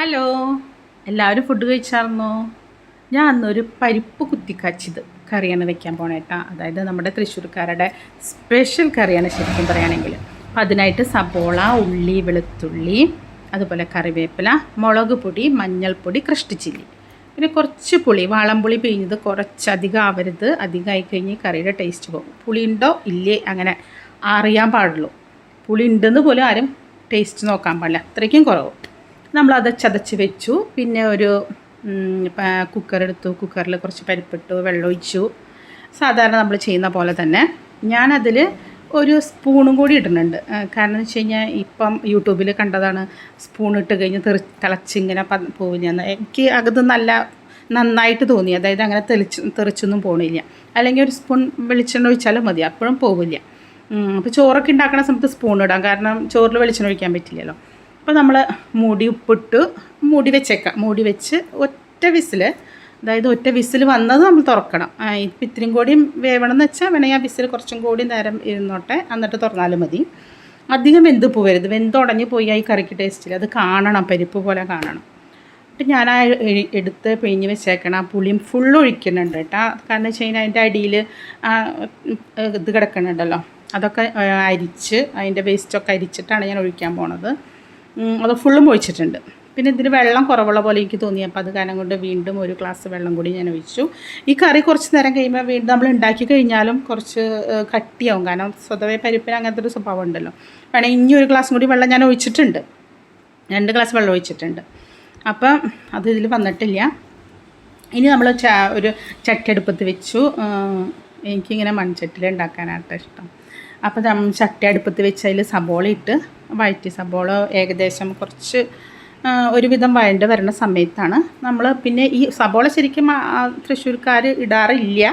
Hello. എല്ലാവരും food കഴിച്ചായിരുന്നോ ഞാൻ അന്നൊരു പരിപ്പ് കുത്തിക്കാച്ചിത് കറിയാണ് വെക്കാൻ പോണേട്ടാ അതായത് നമ്മുടെ തൃശ്ശൂർക്കാരുടെ സ്പെഷ്യൽ കറിയാണ് ശരിക്കും പറയുകയാണെങ്കിൽ അപ്പം അതിനായിട്ട് സബോള ഉള്ളി വെളുത്തുള്ളി അതുപോലെ കറിവേപ്പില മുളക് പൊടി മഞ്ഞൾപ്പൊടി ക്രഷ്ട് ചില്ലി പിന്നെ കുറച്ച് പുളി വാളംപുളി പിഴിഞ്ഞത് കുറച്ചധികം ആവരുത്. അധികമായി കഴിഞ്ഞ് കറിയുടെ ടേസ്റ്റ് പോകും. പുളി ഉണ്ടോ? ഇല്ലേ? അങ്ങനെ അറിയാൻ പാടുള്ളൂ. പുളി ഉണ്ടെന്ന് പോലും ആരും ടേസ്റ്റ് നോക്കാൻ പാടില്ല. അത്രയ്ക്കും കുറവ്. നമ്മളത് ചതച്ച് വെച്ചു. പിന്നെ ഒരു കുക്കർ എടുത്തു. കുക്കറിൽ കുറച്ച് പരിപ്പിട്ടു വെള്ളമൊഴിച്ചു സാധാരണ നമ്മൾ ചെയ്യുന്ന പോലെ തന്നെ. ഞാനതിൽ ഒരു സ്പൂണും കൂടി ഇടുന്നുണ്ട്. കാരണം എന്ന് വെച്ച് കഴിഞ്ഞാൽ ഇപ്പം യൂട്യൂബിൽ കണ്ടതാണ് സ്പൂൺ ഇട്ട് കഴിഞ്ഞ് തെറി തിളച്ചിങ്ങനെ പോകുന്ന എനിക്ക് അകത്ത് നല്ല നന്നായിട്ട് തോന്നി. അതായത് അങ്ങനെ തെളിച്ച് തെറിച്ചൊന്നും പോകണില്ല അല്ലെങ്കിൽ ഒരു സ്പൂൺ വെളിച്ചെണ്ണ ഒഴിച്ചാലും മതി. അപ്പോഴും പോകില്ല അപ്പോൾ ചോറൊക്കെ ഉണ്ടാക്കുന്ന സമയത്ത് സ്പൂൺ ഇടാം. കാരണം ചോറിൽ വെളിച്ചെണ്ണ ഒഴിക്കാൻ പറ്റില്ലല്ലോ. അപ്പോൾ നമ്മൾ മുടി ഉപ്പിട്ട് മുടി വെച്ചേക്കാം. മുടി വെച്ച് ഒറ്റ വിസിൽ അതായത് ഒറ്റ വിസിൽ വന്നത് നമ്മൾ തുറക്കണം. ഇപ്പം ഇത്രയും കൂടി വേവണം എന്ന് വെച്ചാൽ വേണമെങ്കിൽ ആ വിസിൽ കുറച്ചും കൂടി നേരം ഇരുന്നോട്ടെ എന്നിട്ട് തുറന്നാലും മതി. അധികം വെന്ത് പോവരുത്. വെന്തുടഞ്ഞ് പോയി ആ ഈ കറിക്ക് ടേസ്റ്റിൽ അത് കാണണം പരിപ്പ് പോലെ കാണണം. അപ്പം ഞാൻ ആ എടുത്ത് പിഴിഞ്ഞ് വെച്ചേക്കണം ആ പുളിയും ഫുൾ ഒഴിക്കുന്നുണ്ട് കേട്ടോ. കാരണം വെച്ച് കഴിഞ്ഞാൽ അതിന്റെ അടിയിൽ ഇത് കിടക്കുന്നുണ്ടല്ലോ. അതൊക്കെ അരിച്ച് അതിന്റെ വേസ്റ്റൊക്കെ അരിച്ചിട്ടാണ് ഞാൻ ഒഴിക്കാൻ പോണത്. അത് ഫുള്ളും ഒഴിച്ചിട്ടുണ്ട്. പിന്നെ ഇതിന് വെള്ളം കുറവുള്ള പോലെ എനിക്ക് തോന്നി. അപ്പോൾ അത് കാരണം കൊണ്ട് വീണ്ടും ഒരു ഗ്ലാസ് വെള്ളം കൂടി ഞാൻ ഒഴിച്ചു. ഈ കറി കുറച്ച് നേരം കഴിയുമ്പോൾ വീണ്ടും നമ്മൾ ഉണ്ടാക്കി കഴിഞ്ഞാലും കുറച്ച് കട്ടിയാവും. കാരണം സ്വതവേ പരിപ്പിന് അങ്ങനത്തെ ഒരു സ്വഭാവം ഉണ്ടല്ലോ. വേണമെങ്കിൽ ഇനി ഒരു ഗ്ലാസ് കൂടി വെള്ളം ഞാൻ ഒഴിച്ചിട്ടുണ്ട്. രണ്ട് ഗ്ലാസ് വെള്ളം ഒഴിച്ചിട്ടുണ്ട്. അപ്പം അത് ഇതിൽ വന്നിട്ടില്ല. ഇനി നമ്മൾ ഒരു ചട്ടി വെച്ചു. എനിക്കിങ്ങനെ മൺചട്ടിയിൽ ഉണ്ടാക്കാനായിട്ട് ഇഷ്ടം. അപ്പോൾ ചട്ടി അടുപ്പത്ത് വെച്ച് അതിൽ സബോള ഇട്ട് വഴറ്റി സബോള ഏകദേശം കുറച്ച് ഒരുവിധം വഴണ്ട് വരുന്ന സമയത്താണ്. നമ്മൾ പിന്നെ ഈ സബോള ശരിക്കും തൃശ്ശൂർക്കാർ ഇടാറില്ല.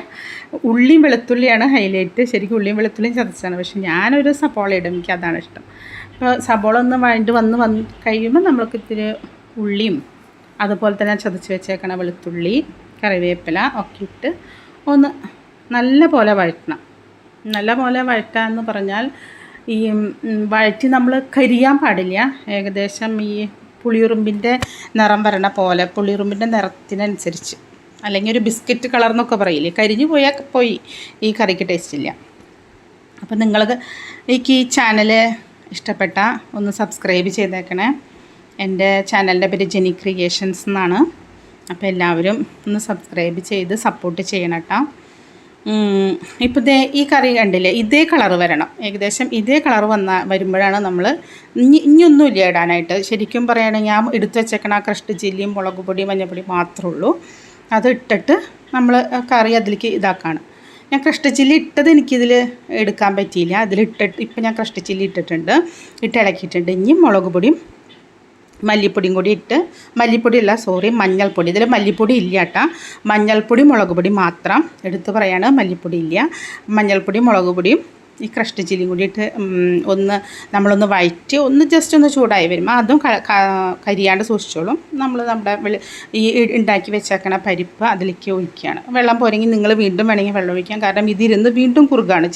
ഉള്ളിയും വെളുത്തുള്ളിയാണ് ഹൈലൈറ്റ്. ശരിക്കും ഉള്ളിയും വെളുത്തുള്ളിയും ചതച്ചാണ്. പക്ഷെ ഞാനൊരു സബോള ഇടും. എനിക്ക് അതാണ് ഇഷ്ടം. അപ്പോൾ സബോള ഒന്ന് വഴണ്ട് വന്ന് വന്ന് കഴിയുമ്പോൾ നമ്മൾക്ക് ഇത്തിരി ഉള്ളിയും അതുപോലെ തന്നെ ചതച്ച് വെച്ചേക്കണ വെളുത്തുള്ളി കറിവേപ്പില ഒക്കെ ഇട്ട് ഒന്ന് നല്ല പോലെ വഴറ്റണം. നല്ല പോലെ വഴറ്റുക എന്ന് പറഞ്ഞാൽ ഈ വഴറ്റി നമ്മൾ കരിയാൻ പാടില്ല. ഏകദേശം ഈ പുളിയുറുമ്പിന്റെ നിറം വരണ പോലെ പുളിയുറുമ്പിന്റെ നിറത്തിനനുസരിച്ച്. അല്ലെങ്കിൽ ഒരു ബിസ്ക്കറ്റ് കളർ എന്നൊക്കെ പറയില്ലേ? കരിഞ്ഞു പോയാൽ പോയി ഈ കറിക്ക് ടേസ്റ്റ് ഇല്ല. അപ്പം നിങ്ങൾക്ക് എനിക്ക് ഈ ചാനൽ ഇഷ്ടപ്പെട്ട ഒന്ന് സബ്സ്ക്രൈബ് ചെയ്തേക്കണേ. എന്റെ ചാനലിന്റെ പേര് ജെനി ക്രിയേഷൻസ് എന്നാണ്. അപ്പോൾ എല്ലാവരും ഒന്ന് സബ്സ്ക്രൈബ് ചെയ്ത് സപ്പോർട്ട് ചെയ്യണം കേട്ടോ. ഇപ്പോൾ ഇതേ ഈ കറി കണ്ടില്ലേ? ഇതേ കളർ വരണം. ഏകദേശം ഇതേ കളർ വന്ന വരുമ്പോഴാണ് നമ്മൾ ഇനി ഇനിയൊന്നുമില്ല ഇടാനായിട്ട്. ശരിക്കും പറയുകയാണെങ്കിൽ ഞാൻ എടുത്തു വെച്ചേക്കണ ആ ക്രഷ്ട് ചില്ലിയും മുളക് പൊടി മഞ്ഞൾപ്പൊടി മാത്രമേ ഉള്ളൂ. അത് ഇട്ടിട്ട് നമ്മൾ കറി അതിലേക്ക് ഇതാക്കാണ്. ഞാൻ ക്രഷ്ട് ചില്ലി ഇട്ടത് എനിക്കിതിൽ എടുക്കാൻ പറ്റിയില്ല. അതിലിട്ടിട്ട് ഇപ്പം ഞാൻ ക്രഷ്ട് ചില്ലി ഇട്ടിട്ടുണ്ട്. ഇട്ട് ഇളക്കിയിട്ടുണ്ട്. ഇനിയും മുളക് പൊടിയും മല്ലിപ്പൊടിയും കൂടി ഇട്ട് മല്ലിപ്പൊടി അല്ല സോറി മഞ്ഞൾപ്പൊടി. ഇതിൽ മല്ലിപ്പൊടി ഇല്ല കേട്ടോ മഞ്ഞൾപ്പൊടി മുളക് പൊടി മാത്രം എടുത്ത് പറയാണ് മല്ലിപ്പൊടി ഇല്ല. മഞ്ഞൾപ്പൊടി മുളക് പൊടിയും ഈ ക്രഷ്ട് ചില്ലിയും കൂടി ഇട്ട് ഒന്ന് നമ്മളൊന്ന് വഴറ്റി ഒന്ന് ജസ്റ്റ് ഒന്ന് ചൂടായി വരുമ്പോൾ അതും കരിയാണ്ട് സൂക്ഷിച്ചോളും. നമ്മൾ നമ്മുടെ ഈ ഉണ്ടാക്കി വെച്ചേക്കണ പരിപ്പ് അതിലേക്ക് ഒഴിക്കുകയാണ് വെള്ളം പോരെങ്കിൽ നിങ്ങൾ വീണ്ടും വേണമെങ്കിൽ വെള്ളം ഒഴിക്കാം. കാരണം ഇതിരുന്ന് വീണ്ടും കുറുകാണ്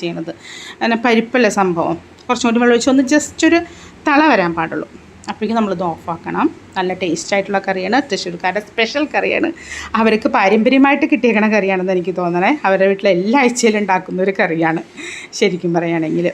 അങ്ങനെ പരിപ്പല്ലേ സംഭവം. കുറച്ചും കൂടി വെള്ളം ഒഴിച്ച് ഒന്ന് ജസ്റ്റ് ഒരു തള വരാൻ പാടുള്ളൂ. അപ്പോഴേക്കും നമ്മളിത് ഓഫാക്കണം. നല്ല ടേസ്റ്റ് ആയിട്ടുള്ള കറിയാണ്. തൃശ്ശൂർക്കാരുടെ സ്പെഷ്യൽ കറിയാണ്. അവർക്ക് പാരമ്പര്യമായിട്ട് കിട്ടിയേക്കണ കറിയാണെന്ന് എനിക്ക് തോന്നണേ. അവരുടെ വീട്ടിൽ എല്ലാ ആഴ്ചയിലും ഉണ്ടാക്കുന്ന ഒരു കറിയാണ്. ശരിക്കും പറയുകയാണെങ്കിൽ.